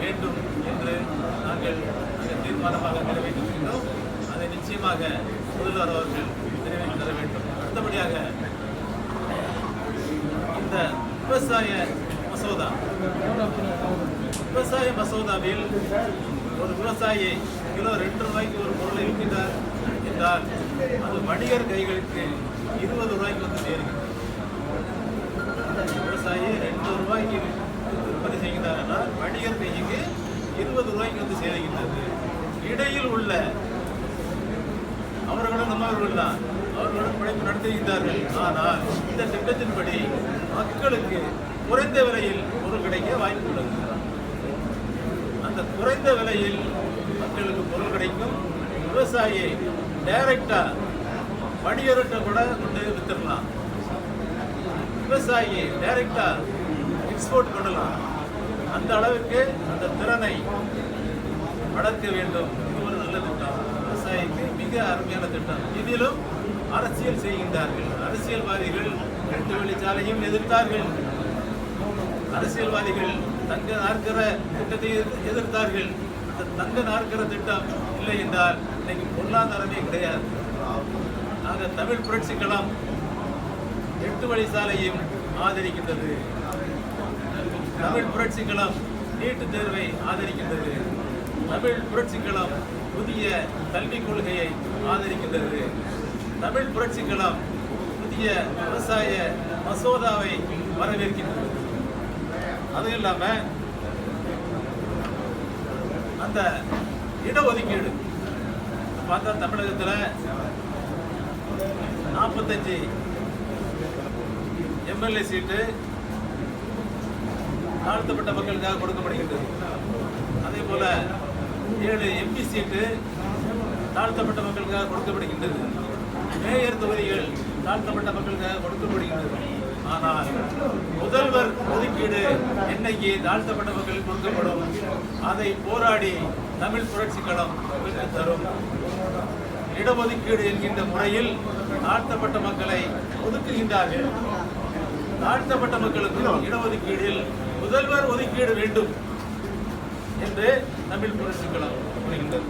வேண்டும் என்று நாங்கள் தீர்மானமாக நிறைவேற்றிருக்கிறோம் அதை நிச்சயமாக முதல்வர் அவர்கள் நிறைவேற்றி தர வேண்டும். அடுத்தபடியாக இந்த விவசாய மசோதா. விவசாய மசோதாவில் ஒரு விவசாயி கிலோ ரெண்டு ரூபாய்க்கு ஒரு பொருளை விற்கிறார் என்றால் அது வணிகர் கைகளுக்கு இருபது ரூபாய்க்கு வந்து சேருகிறது விவசாயி ரெண்டு ரூபாய்க்கு விற்பனை செய்கிறார் என்றால் வணிகர் கைக்கு இருபது ரூபாய்க்கு வந்து சேருகின்றது இடையில் உள்ள அவர்களும் நம்மவர்கள் தான் அவர்களும் பிழைப்பு நடத்துகின்றார்கள் ஆனால் இந்த திட்டத்தின்படி மக்களுக்கு குறைந்த விலையில் பொருள் கிடைக்க வாய்ப்பு உள்ளது. அந்த குறைந்த விலையில் மக்களுக்கு பொருள் கிடைக்கும். விவசாயி டைரக்டா வணிகர்கிட்ட கூட கொண்டு வித்துடலாம். விவசாயி டைரக்டா எக்ஸ்போர்ட் பண்ணலாம். அந்த அளவுக்கு அந்த திறனை வளர்க்க வேண்டும். இது ஒரு நல்ல திட்டம். விவசாயிக்கு மிக அருமையான திட்டம். இதிலும் அரசியல் செய்கின்றார்கள். அரசியல்வாதிகள் ரெண்டு வழிச்சாலையும் எதிர்த்தார்கள். அரசியல்வாதிகள் தங்க நாற்கர திட்டத்தை எதிர்த்தார்கள். அந்த தங்க நாற்கர திட்டம் இல்லை என்றால் இன்னைக்கு பொருளாதாரமே கிடையாது. நாங்கள் தமிழ் புரட்சி களம் எட்டு வழி சாலையும் ஆதரிக்கின்றது. தமிழ் புரட்சி களம் நீட்டுத் தேர்வை ஆதரிக்கின்றது. தமிழ் புரட்சிகளம் புதிய கல்விக் கொள்கையை ஆதரிக்கின்றது. தமிழ் புரட்சிகளம் புதிய விவசாய மசோதாவை வரவேற்கின்றது. அதுவும் இல்லாம அந்த இடஒதுக்கீடு பார்த்தா தமிழகத்தில் நாற்பத்தஞ்சு எம்எல்ஏ சீட்டு தாழ்த்தப்பட்ட மக்களுக்காக கொடுக்கப்படுகின்றது. அதே போல ஏழு எம்பி சீட்டு தாழ்த்தப்பட்ட மக்களுக்காக கொடுக்கப்படுகின்றது. மேயர் தொகுதிகள் தாழ்த்தப்பட்ட மக்களுக்காக கொடுக்கப்படுகின்றது. ஆனால் முதல்வர் ஒதுக்கீடு என்னைக்கு தாழ்த்தப்பட்ட மக்களுக்கு கொடுக்கப்படும்? அதை போராடி தமிழ் புரட்சி களம் பெற்றுத் தரும். இடஒதுக்கீடு என்கின்ற முறையில் தாழ்த்தப்பட்ட மக்களை ஒதுக்குகின்றார்கள். தாழ்த்தப்பட்ட மக்களுக்கு இடஒதுக்கீடில் முதல்வர் ஒதுக்கீடு வேண்டும் என்று தமிழ் புரட்சிகளம் கூறுகின்றது.